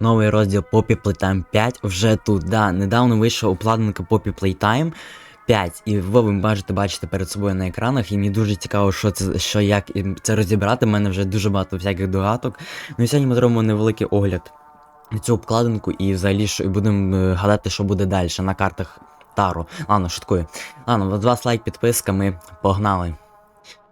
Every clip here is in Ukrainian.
Новий розділ Poppy Playtime 5 вже тут. Да, недавно вийшов обкладинка Poppy Playtime 5, і ви можете бачити перед собою на екранах, і мені дуже цікаво, що це, що як це розібрати. У мене вже дуже багато всяких догадок. Ну і сьогодні ми зробимо невеликий огляд на цю обкладинку і взагалі що, і будемо е, гадати, що буде далі на картах Таро. Ладно, шуткую. Ладно, вас лайк, підписка, ми погнали.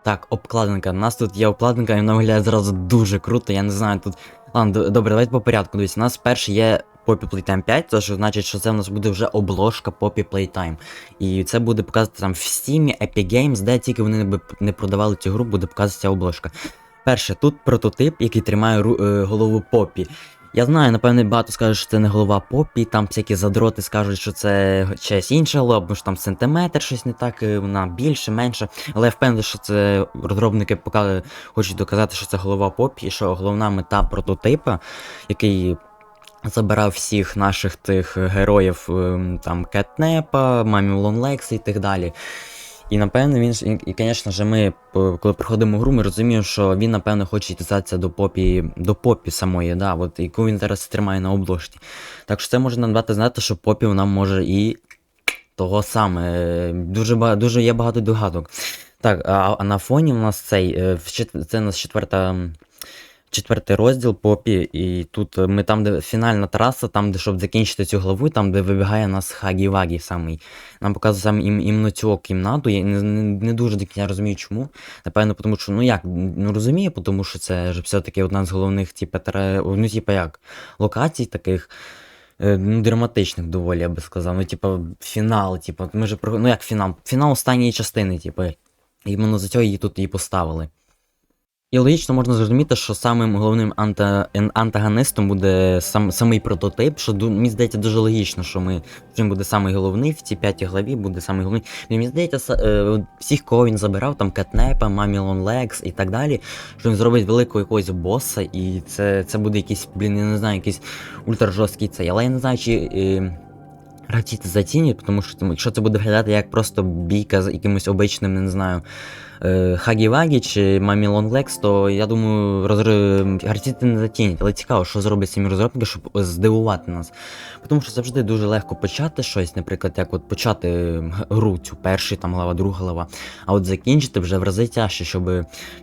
Так, обкладинка. У нас тут є обкладинка, і вона виглядає зразу дуже круто. Я не знаю тут. Ладно, добре, давайте по порядку. Дивіться, у нас перший є Poppy Playtime 5, це що значить, що це у нас буде вже обложка Poppy Playtime. І це буде показувати там в Steam, Epic Games, де тільки вони не продавали цю гру, буде показувати ця обложка. Перше, тут прототип, який тримає ру- е, голову Попі. Я знаю, напевне, багато скажуть, що це не голова Попі, там всякі задроти скажуть, що це чиясь інша голова, бо ж там сантиметр щось не так, е, вона більше, менше. Але я впевнений, що це розробники поки хочуть доказати, що це голова Попі, і що головна мета прототипа, який забирав всіх наших тих героїв, ем, там Кетнепа, Мамі Лонлекса і так далі. І напевно він ж- і, звісно ж, ми, коли проходимо гру, ми розуміємо, що він, напевно, хоче дістатися до попі, до попі самої, да, от, яку він зараз тримає на обложці. Так що це може нам дати знати, що попі вона може і того саме. Дуже, дуже є багато догадок. Так, а, а на фоні у нас цей, е, це у нас четверта. Четвертий розділ попі, і тут е, ми там, де фінальна траса, там, де щоб закінчити цю главу, там, де вибігає нас Хагі Вагі самий. Нам показує саме ім, іменно цю кімнату. Я не, не, не дуже кінця розумію, чому. Напевно, тому що, ну як, ну розумію, тому що це ж все-таки одна з головних, типу, тре, ну, типу, як, локацій таких. е, Ну, драматичних доволі, я би сказав. Ну, типу, фінал, типу, ми же. Ну як фінал? Фінал останньої частини, типу. Іменно за цього її тут і поставили. І логічно можна зрозуміти, що самим головним анта... антагонистом буде сам... самий прототип, що мені здається дуже логічно, що ми він буде самий головний в цій п'ятій главі, буде самий головний. Мені здається, са- е, всіх, кого він забирав, там Кетнепа, Мамілон Лекс і так далі, що він зробить великого якогось боса, і це, це буде якийсь, блін, я не знаю, якийсь ультражорсткий цей. Але я не знаю, чи. Е... Гравці це зацінять, тому що якщо це буде виглядати як просто бійка з якимось обичним, не знаю, е, Хагі-Вагі чи Мамі Лонглекс, то я думаю, розри... гравці це не зацінять. Але цікаво, що зроблять самі розробники, щоб здивувати нас. Тому що завжди дуже легко почати щось, наприклад, як от почати гру, цю першу там глава, друга глава, а от закінчити вже в рази тяжче, щоб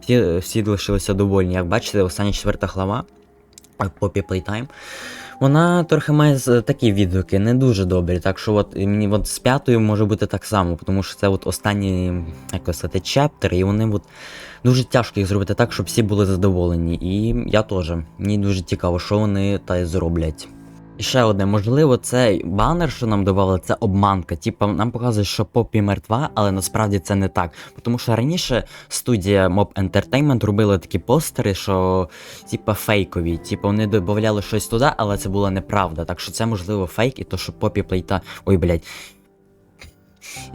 всі, всі лишилися довольні. Як бачите, остання четверта глава. Poppy Playtime. Вона трохи має такі відгуки, не дуже добрі. Так що от мені от з п'ятою може бути так само, тому що це от останні, як сказати, чептери, і вони от дуже тяжко їх зробити так, щоб всі були задоволені. І я теж. Мені дуже цікаво, що вони та й зроблять. І ще одне, можливо, цей банер, що нам давали, це обманка. Типа нам показують, що Попі мертва, але насправді це не так. Тому що раніше студія Mob Entertainment робила такі постери, що типа фейкові. Типа вони додавали щось туди, але це була неправда. Так що це можливо фейк, і то, що Попі плейта. Ой, блядь.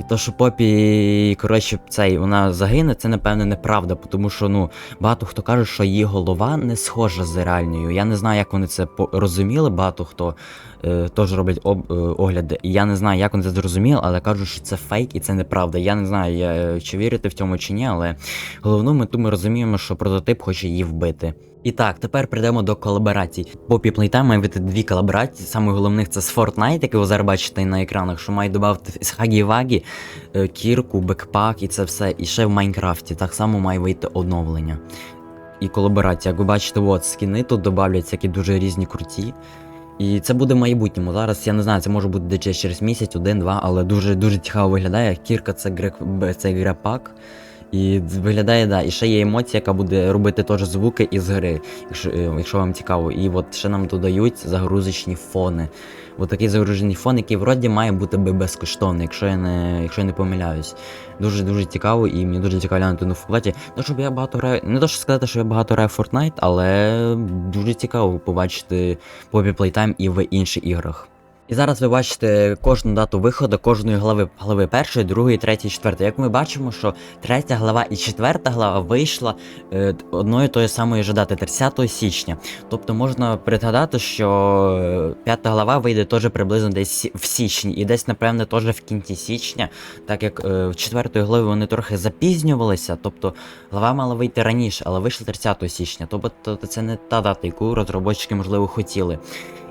І то, що Попі, коротше, цей, вона загине, це напевне неправда, тому що ну багато хто каже, що її голова не схожа з реальною. Я не знаю, як вони це розуміли. Багато хто е, теж роблять об, е, огляди. Я не знаю, як вони це зрозуміли, але кажуть, що це фейк і це неправда. Я не знаю, я, е, чи вірити в цьому чи ні, але головну мету ми розуміємо, що прототип хоче її вбити. І так, тепер прийдемо до колаборацій. Poppy Playtime має бути дві колаборації. Саме головних це з Fortnite, який ви зараз бачите на екранах, що має додати з Хагі Вагі, е, кірку, бекпак і це все. І ще в Майнкрафті так само має вийти оновлення. І колаборація. Як ви бачите, от скіни тут додавлять всякі дуже різні круті. І це буде в майбутньому. Зараз я не знаю, це може бути десь через місяць, один-два, але дуже дуже цікаво виглядає. Кірка це грек, це грапак. І виглядає, да, і ще є емоція, яка буде робити теж звуки із гри, якщо, е, якщо вам цікаво. І от ще нам додають загрузочні фони. От такий загружений фон, який вроді має бути би безкоштовний, якщо я не, якщо я не помиляюсь. Дуже дуже цікаво, і мені дуже цікаво глянути на вкладі. Ну, щоб я багато граю. Не то, що сказати, що я багато граю в Fortnite, але дуже цікаво побачити Poppy Playtime і в інших іграх. І зараз ви бачите кожну дату виходу кожної глави, глави першої, другої, третьої, четвертої. Як ми бачимо, що третя глава і четверта глава вийшла е, одної тої самої ж дати, 30 січня. Тобто можна пригадати, що е, п'ята глава вийде теж приблизно десь в січні, і десь, напевне, теж в кінці січня, так як е, в четвертої глави вони трохи запізнювалися. Тобто глава мала вийти раніше, але вийшла 30 січня. Тобто це не та дата, яку розробники, можливо, хотіли.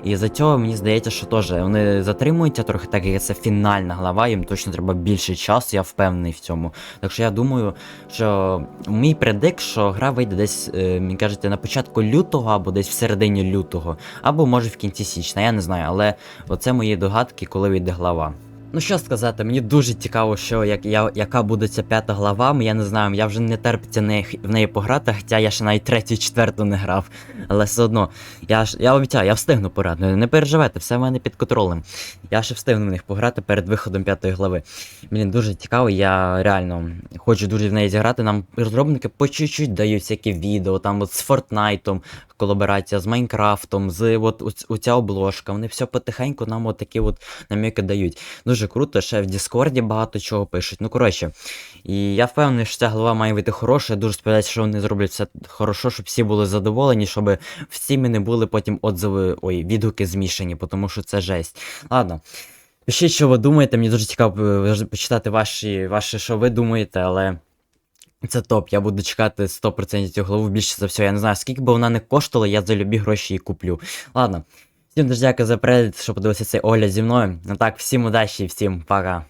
І за цього мені здається, що теж вони затримуються трохи, так як це фінальна глава, їм точно треба більше часу, я впевнений в цьому. Так що я думаю, що мій предик, що гра вийде десь, е, мені кажете, на початку лютого або десь в середині лютого, або може в кінці січня, я не знаю, але оце мої догадки, коли вийде глава. Ну що сказати, мені дуже цікаво, що як я, яка буде ця п'ята глава. Я не знаю, я вже не терпиться неї, в неї пограти, хоча я ще навіть третю, четверту не грав. Але все одно, я ж я обіцяю, я встигну пограти. Не переживайте, все в мене під контролем. Я ще встигну в них пограти перед виходом п'ятої глави. Мені дуже цікаво, я реально хочу дуже в неї зіграти. Нам розробники по чуть-чуть дають всякі відео, там от з Фортнайтом, колаборація з Майнкрафтом, з от оц- оця обложка. Вони все потихеньку нам от такі от наміки дають. Дуже круто, ще в Діскорді багато чого пишуть. Ну коротше, і я впевнений, що ця глава має бути хороша. Я дуже сподіваюся, що вони зроблять все хорошо, щоб всі були задоволені, щоб всі ми не були потім отзиви, ой, відгуки змішані, тому що це жесть. Ладно. Пишіть, що ви думаєте, мені дуже цікаво е, почитати ваші, ваші, що ви думаєте, але. Це топ, я буду чекати 100% цю главу більше за все. Я не знаю, скільки би вона не коштувала, я за любі гроші її куплю. Ладно. Всім дуже дякую за перегляд, що подивилися цей огляд зі мною. Ну так, всім удачі і всім пока.